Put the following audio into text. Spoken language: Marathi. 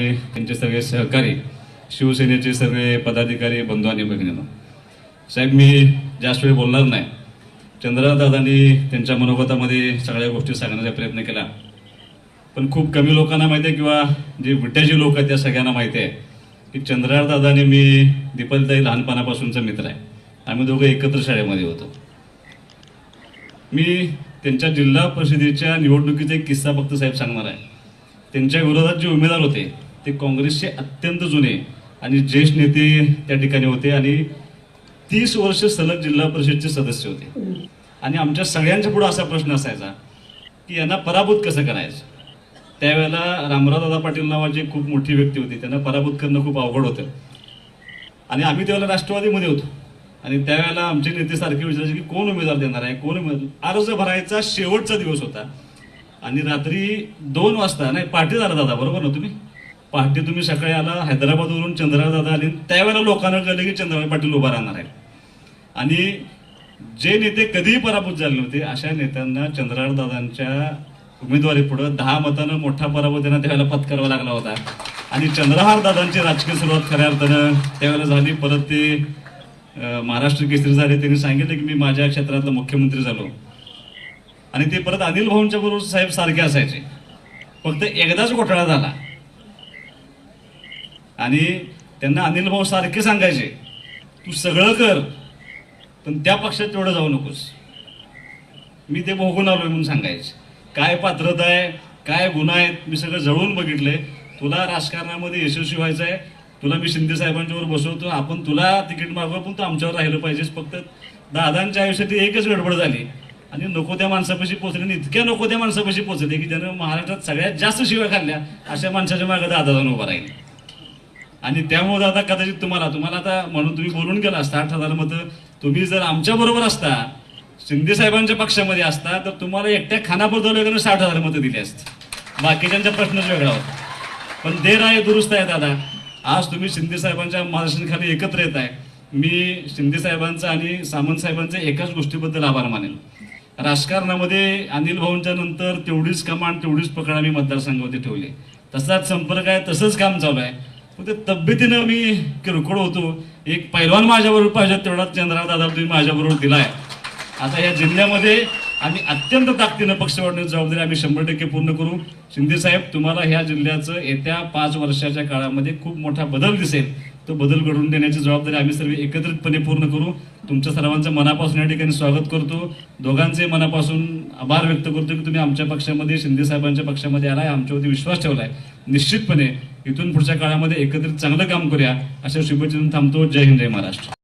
त्यांचे सगळे सहकारी शिवसेनेचे सगळे पदाधिकारी बंधू आणि भगिनीनो. साहेब मी जास्त वेळ बोलणार नाही. चंद्रकांत दादांनी त्यांच्या मनोगतामध्ये सगळ्या गोष्टी सांगण्याचा प्रयत्न केला. पण खूप कमी लोकांना माहिती आहे किंवा जे विट्याची लोक आहेत त्या सगळ्यांना माहिती आहे की चंद्रकांत मी दीपालीताई लहानपणापासूनचा मित्र आहे. आम्ही दोघं एकत्र शाळेमध्ये होतो. मी त्यांच्या जिल्हा परिषदेच्या निवडणुकीचा एक किस्सा फक्त साहेब सांगणार आहे. त्यांच्या विरोधात जे उमेदवार होते ते काँग्रेसचे अत्यंत जुने आणि ज्येष्ठ नेते त्या ठिकाणी होते आणि तीस वर्ष सलग जिल्हा परिषदचे सदस्य होते. आणि आमच्या सगळ्यांच्या पुढे असा प्रश्न असायचा की यांना पराभूत कसं करायचं? त्यावेळेला रामरावदादा पाटील नावाची खूप मोठी व्यक्ती होती. त्यांना पराभूत करणं खूप अवघड होतं. आणि आम्ही त्यावेळेला राष्ट्रवादीमध्ये होतो. आणि त्यावेळेला आमचे नेते सारखे विचारायचे की कोण उमेदवार देणार आहे? कोण उमेदवार? अर्ज भरायचा शेवटचा दिवस होता. आणि रात्री दोन वाजता नाही पाटीदार झाला दादा बरोबर ना तुम्ही? पहाटे तुम्ही सकाळी आला हैदराबादवरून चंद्रकांत दादा आले. त्यावेळेला लोकांना कळलं की चंद्रकांत पाटील उभा राहणार आहे आणि जे नेते कधीही पराभूत झाले नव्हते अशा नेत्यांना चंद्रकांत दादांच्या उमेदवारी पुढं दहा मतानं मोठा पराभव त्यांना त्यावेळेला पत्करावा लागला होता. आणि चंद्रहार दादांची राजकीय सुरुवात खऱ्या अर्थानं त्यावेळेला झाली. परत ते महाराष्ट्र केसरी झाले. त्यांनी सांगितलं की मी माझ्या क्षेत्रातला मुख्यमंत्री झालो. आणि ते परत अनिल भाऊंच्या बरोबर साहेब सारखे असायचे. फक्त एकदाच घोटाळा झाला. आणि त्यांना अनिल भाऊ सारखे सांगायचे तू सगळं कर पण त्या पक्षात तेवढं जाऊ नकोस. मी ते भोगून आलोय म्हणून सांगायचे. काय पात्रता आहे? काय गुन्हा आहेत? मी सगळं जळून बघितलंय. तुला राजकारणामध्ये यशस्वी व्हायचं आहे. तुला मी शिंदे साहेबांच्यावर बसवतो. आपण तुला तिकीट मागव पण तू आमच्यावर राहिलं पाहिजेस फक्त. दादांच्या आयुष्यात एकच गडबड झाली. आणि नको त्या माणसापाशी पोचले. आणि इतक्या नको त्या माणसापाशी पोचले की ज्यानं महाराष्ट्रात सगळ्यात जास्त शिव्या खाल्ल्या अशा माणसाच्या मागे दादा जाऊन उभा राहील. आणि त्यामुळे आता कदाचित तुम्हाला तुम्हाला आता म्हणून तुम्ही बोलून गेला आठ हजार मतं तुम्ही जर आमच्या बरोबर असता शिंदे साहेबांच्या पक्षामध्ये असता तर तुम्हाला एकट्या खानापूर तालुक्यानं साठ हजार मतं दिली असते. बाकीच्यांचा प्रश्नच वेगळा होता. पण देर आहे दुरुस्त आहे दादा. आज तुम्ही शिंदे साहेबांच्या मार्गदर्शनाखाली एकत्र येत आहे. मी शिंदे साहेबांचा आणि सामंत साहेबांचा एकाच गोष्टीबद्दल आभार मानेल राजकारणामध्ये अनिल भाऊंच्या नंतर तेवढीच कमांड तेवढीच पकड आम्ही मतदारसंघामध्ये ठेवली. तसाच संपर्क आहे तसंच काम चालू आहे. ते तब्येतीनं मी किरकोळ होतो. एक पैलवान माझ्याबरोबर पाहिजे तेवढाच चंद्रा दादा तुम्ही माझ्याबरोबर दिलाय. आता या जिल्ह्यामध्ये आम्ही अत्यंत ताकदीनं पक्ष वाढण्याची जबाबदारी आम्ही शंभर टक्के पूर्ण करू. शिंदे साहेब तुम्हाला ह्या जिल्ह्याचं येत्या पाच वर्षाच्या काळामध्ये खूप मोठा बदल दिसेल. तो बदल घडवून देण्याची जबाबदारी आम्ही सर्व एकत्रितपणे पूर्ण करू. तुमच्या सर्वांचं मनापासून या ठिकाणी स्वागत करतो. दोघांचे मनापासून आभार व्यक्त करतो की तुम्ही आमच्या पक्षामध्ये शिंदे साहेबांच्या पक्षामध्ये आलाय. आमच्यावरती विश्वास ठेवलाय. निश्चितपणे इथून पुढच्या काळामध्ये एकत्रित चांगलं काम करूया अशा शुभेच्छा थांबतो. जय हिंद जय महाराष्ट्र.